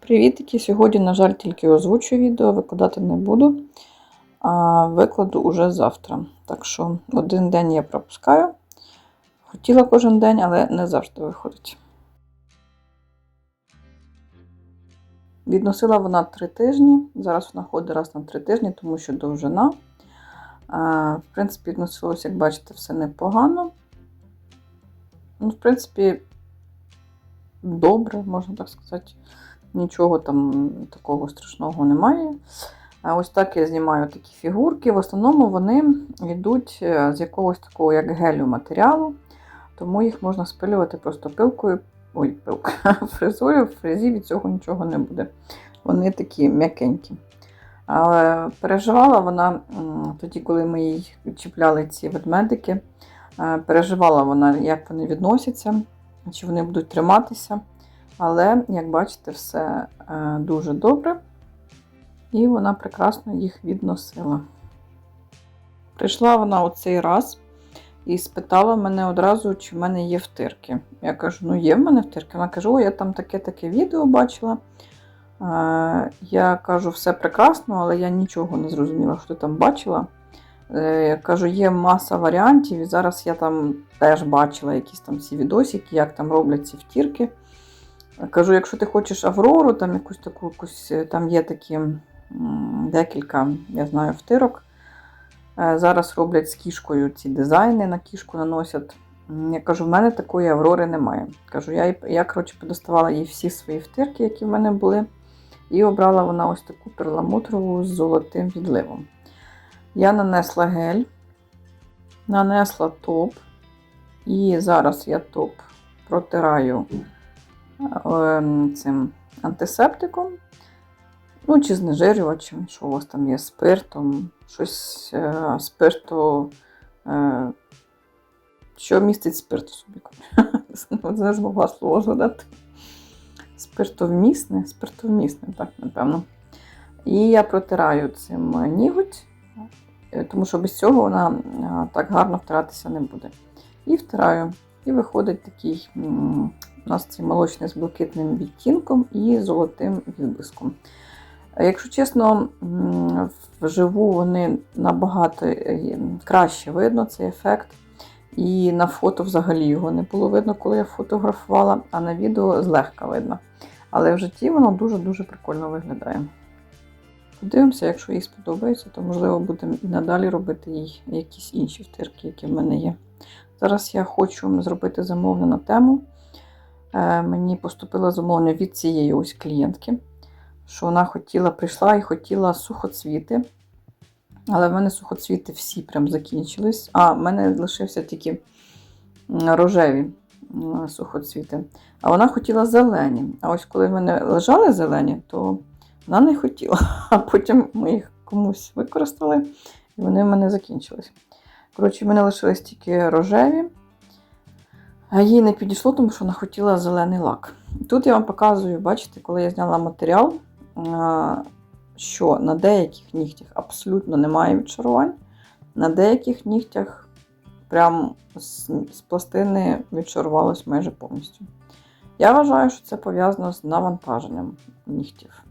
Привітики! Сьогодні, на жаль, тільки озвучу відео, викладати не буду, а викладу уже завтра. Так що один день я пропускаю. Хотіла кожен день, але не завжди виходить. Відносила вона три тижні. Зараз вона ходить раз на три тижні, тому що довжина. В принципі, відносилось, як бачите, все непогано. Ну, в принципі, добре, можна так сказати. Нічого там такого страшного немає. Ось так я знімаю такі фігурки. В основному вони йдуть е, з якогось такого, як гелю матеріалу, тому їх можна спилювати просто пилкою, ой, пилкою, фрезою, в фрезі від цього нічого не буде. Вони такі м'якенькі. Але переживала вона тоді, коли ми їй чіпляли ці ведмедики, переживала вона, як вони відносяться, чи вони будуть триматися. Але, як бачите, все е, дуже добре, і вона прекрасно їх відносила. Прийшла вона у цей раз і спитала мене одразу, чи в мене є втирки. Я кажу, ну є в мене втирки. Вона каже, о, я там таке-таке відео бачила. Е, Я кажу, все прекрасно, але я нічого не зрозуміла, що ти там бачила. Е, Я кажу, є маса варіантів, і зараз я там теж бачила якісь там ці відосики, як там роблять ці втірки. Кажу, якщо ти хочеш Аврору, там якусь таку, якусь, там є такі декілька, я знаю, втирок. Е, Зараз роблять з кішкою ці дизайни, на кішку наносять. Я кажу, в мене такої Аврори немає. Кажу, я, я коротше, подоставала їй всі свої втирки, які в мене були. І обрала вона ось таку перламутрову з золотим відливом. Я нанесла гель, нанесла топ. І зараз я топ протираю цим антисептиком. Ну, чи знежирювачем, що у вас там є спиртом, щось е, спирту, е, що містить спирт у собі. Не змогла слово згадати. Спиртовмісне, спиртовмісне, так, напевно. І я протираю цим ніготь, е, тому що без цього вона так гарно втиратися не буде. І втираю. І виходить такий у нас цей молочний з блакитним відтінком і золотим відблиском. Якщо чесно, вживу вони набагато е, краще видно цей ефект. І на фото взагалі його не було видно, коли я фотографувала, а на відео злегка видно. Але в житті воно дуже-дуже прикольно виглядає. Подивимося, якщо їй сподобається, то можливо будемо і надалі робити їй якісь інші втирки, які в мене є. Зараз я хочу зробити замовлення на тему. Е, Мені поступило замовлення від цієї ось клієнтки, що вона хотіла, прийшла і хотіла сухоцвіти. Але в мене сухоцвіти всі прям закінчились. А, в мене лишився тільки рожеві сухоцвіти. А вона хотіла зелені. А ось коли в мене лежали зелені, то вона не хотіла. А потім ми їх комусь використали, і вони в мене закінчились. Коротше, в мене лишились тільки рожеві. Їй не підійшло, тому що вона хотіла зелений лак. Тут я вам показую, бачите, коли я зняла матеріал, що на деяких нігтях абсолютно немає відшарувань, на деяких нігтях прям з, з пластини відшарувалось майже повністю. Я вважаю, що це пов'язано з навантаженням нігтів.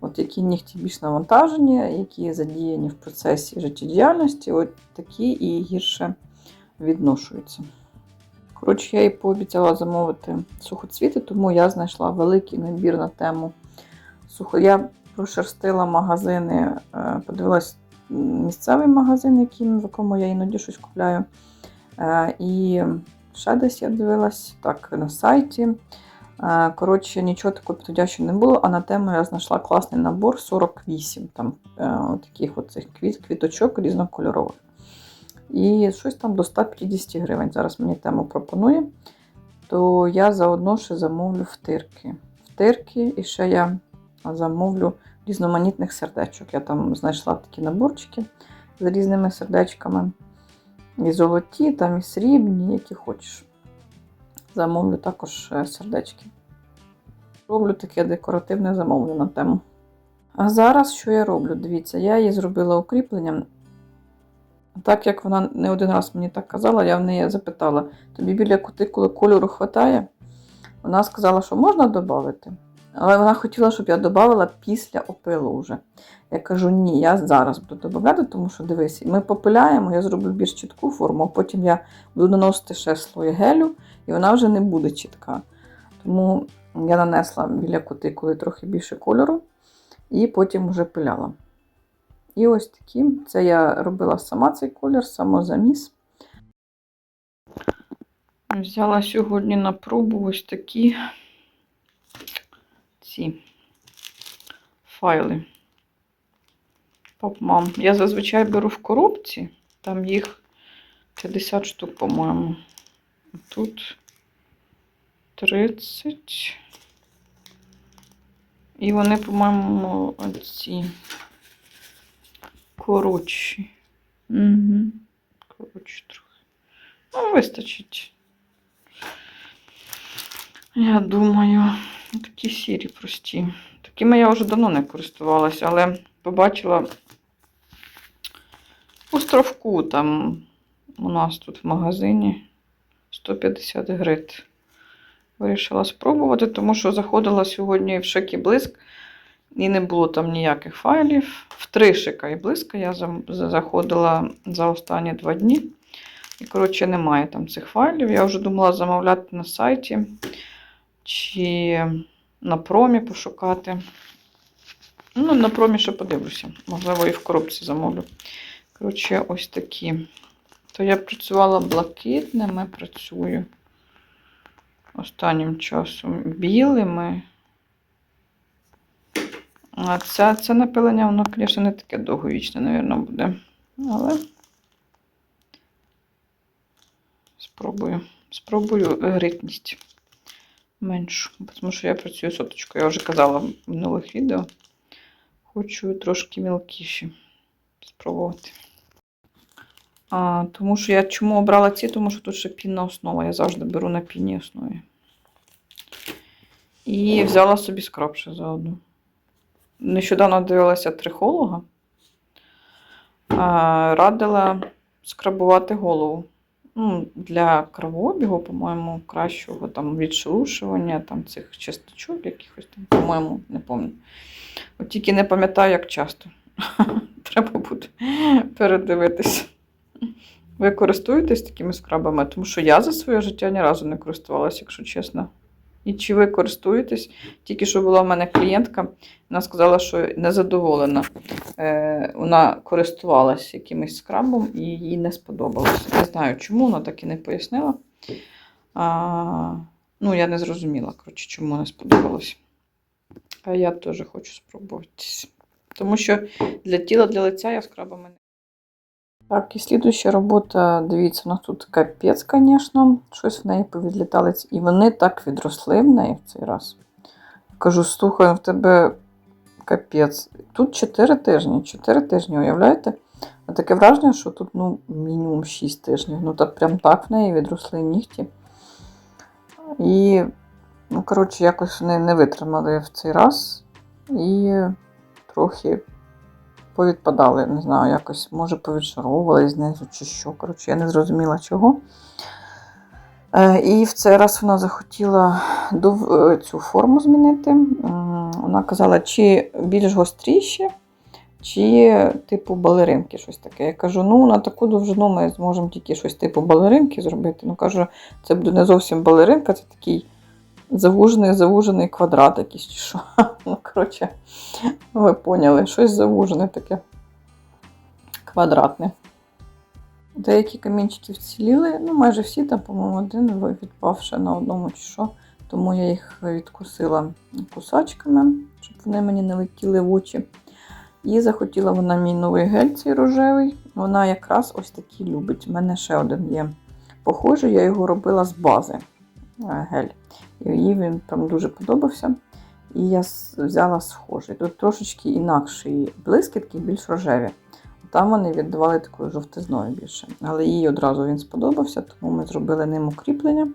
От які нігті більш навантажені, які задіяні в процесі життєдіяльності, от такі і гірше відношуються. Коротше, я їй пообіцяла замовити сухоцвіти, тому я знайшла великий набір на тему сухо. Я прошерстила магазини, е, подивилась місцевий магазин, який, в якому я іноді щось купляю. Е, І ще десь я дивилась так на сайті. Е, Коротше, нічого такого підходящого не було, а на тему я знайшла класний набор 48 там таких от цих квіт, квіточок різнокольорових. І щось там до 150 гривень. Зараз мені тему пропонує. То я заодно ще замовлю втирки. Втирки, і ще я замовлю різноманітних сердечок. Я там знайшла такі наборчики з різними сердечками. І золоті, там і срібні, які хочеш. Замовлю також е, сердечки. Роблю таке декоративне замовлення на тему. А зараз що я роблю? Дивіться, я її зробила укріпленням. Так як вона не один раз мені так казала, я в неї запитала: тобі біля кутикули кольору хватає? Вона сказала, що можна додати. Але вона хотіла, щоб я додавала після опилу вже. Я кажу, ні, я зараз буду додавати, тому що дивись, ми попиляємо, я зроблю більш чітку форму, а потім я буду наносити ще слой гелю, і вона вже не буде чітка. Тому я нанесла біля кутикули трохи більше кольору, і потім вже пиляла. І ось такі. Це я робила сама цей колір, самозаміс. Взяла сьогодні на пробу ось такі ці файли. Попмам. Я зазвичай беру в коробці, там їх 50 штук, по-моєму. Тут 30. І вони, по-моєму, ці коротші. Угу. Коротші трохи. Ну, вистачить. Я думаю, такі сірі прості. Такими я вже давно не користувалася, але побачила у стровку там у нас тут в магазині 150 грит. Вирішила спробувати, тому що заходила сьогодні в шик і блиск, і не було там ніяких файлів. В три шика і блиска я за- за- заходила за останні два дні. І, коротше, немає там цих файлів. Я вже думала замовляти на сайті чи на промі пошукати. Ну, на промі ще подивлюся. Можливо, і в коробці замовлю. Коротше, ось такі. То я працювала блакитними, працюю останнім часом білими. А це, це напилення, воно, звісно, не таке довговічне, мабуть, буде. Але спробую. Спробую гритність меншу. Тому що я працюю соточкою. Я вже казала в минулих відео. Хочу трошки мілкіші спробувати. А, тому що я чому обрала ці, тому що тут ще пінна основа. Я завжди беру на пінній основі. І взяла собі скраб ще заодно. Нещодавно дивилася трихолога. Радила скрабувати голову. Ну, для кровообігу, по-моєму, кращого там відшелушування, там цих часточок якихось там, по-моєму, не пам'ятаю. От тільки не пам'ятаю, як часто. Треба буде передивитися. Ви користуєтесь такими скрабами? Тому що я за своє життя ні разу не користувалася, якщо чесно. І чи ви користуєтесь? Тільки що була в мене клієнтка, вона сказала, що незадоволена. Е, вона користувалася якимось скрабом і їй не сподобалось. Не знаю, чому вона так і не пояснила. А, ну, я не зрозуміла, коротше, чому не сподобалось. А я теж хочу спробувати. Тому що для тіла, для лиця я скрабами не. Так, і слідуюча робота, дивіться, у нас тут капець, звісно, щось в неї повідлітали. І вони так відросли в неї в цей раз. Кажу, слухай, в тебе капець. Тут 4 тижні. 4 тижні, уявляєте? А таке враження, що тут ну, мінімум 6 тижнів. Ну, так прям так в неї відросли нігті. І, ну, коротше, якось вони не витримали в цей раз. І трохи повідпадали, не знаю, якось, може, повідшаровували знизу чи що. Коротше, я не зрозуміла чого. Е, І в цей раз вона захотіла е, цю форму змінити. Вона казала, чи більш гостріше, чи типу балеринки, щось таке. Я кажу, ну на таку довжину ми зможемо тільки щось типу балеринки зробити. Ну кажу, це буде не зовсім балеринка, це такий завужений, завужений квадрат якийсь чи що. Ну, коротше, ви поняли, щось завужене таке квадратне. Деякі камінчики вціліли, ну майже всі, там, по-моєму, один відпав ще на одному чи що. Тому я їх відкусила кусачками, щоб вони мені не летіли в очі. І захотіла вона мій новий гель цей рожевий. Вона якраз ось такий любить. У мене ще один є похожий, я його робила з бази е, гель. І їй він прям дуже подобався. І я взяла схожий. Тут трошечки інакший блискітки, більш рожеві. Там вони віддавали такою жовтизною більше. Але їй одразу він сподобався, тому ми зробили ним укріплення.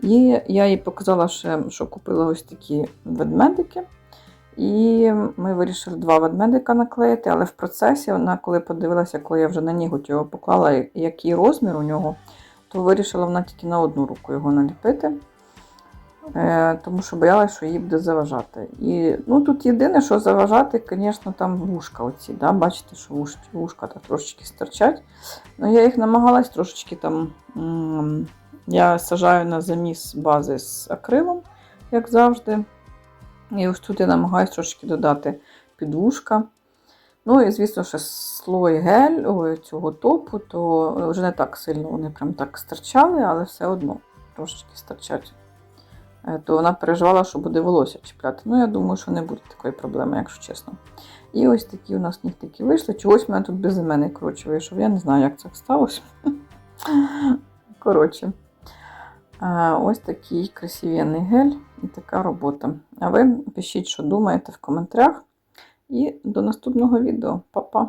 І я їй показала ще, що купила ось такі ведмедики. І ми вирішили два ведмедика наклеїти, але в процесі вона, коли подивилася, коли я вже на ніготь його поклала, який розмір у нього, то вирішила вона тільки на одну руку його наліпити. Е, тому що боялась, що їй буде заважати. І ну, тут єдине, що заважати, звісно, там вушка оці. Да? Бачите, що вуш, вушка так трошечки стирчать. Ну, я їх намагалась трошечки там. Я сажаю на заміс бази з акрилом, як завжди. І ось тут я намагаюся трошки додати під вушка. Ну і звісно, що слой гель ой, цього топу, то вже не так сильно вони прям так стирчали, але все одно трошечки стирчать. Е, То вона переживала, що буде волосся чіпляти. Ну, я думаю, що не буде такої проблеми, якщо чесно. І ось такі у нас нігтики вийшли. Чогось мене тут безіменний, коротше, вийшов. Я не знаю, як це сталося. Коротше. Е, Ось такий красивенний гель і така робота. А ви пишіть, що думаєте в коментарях. І до наступного відео. Па-па!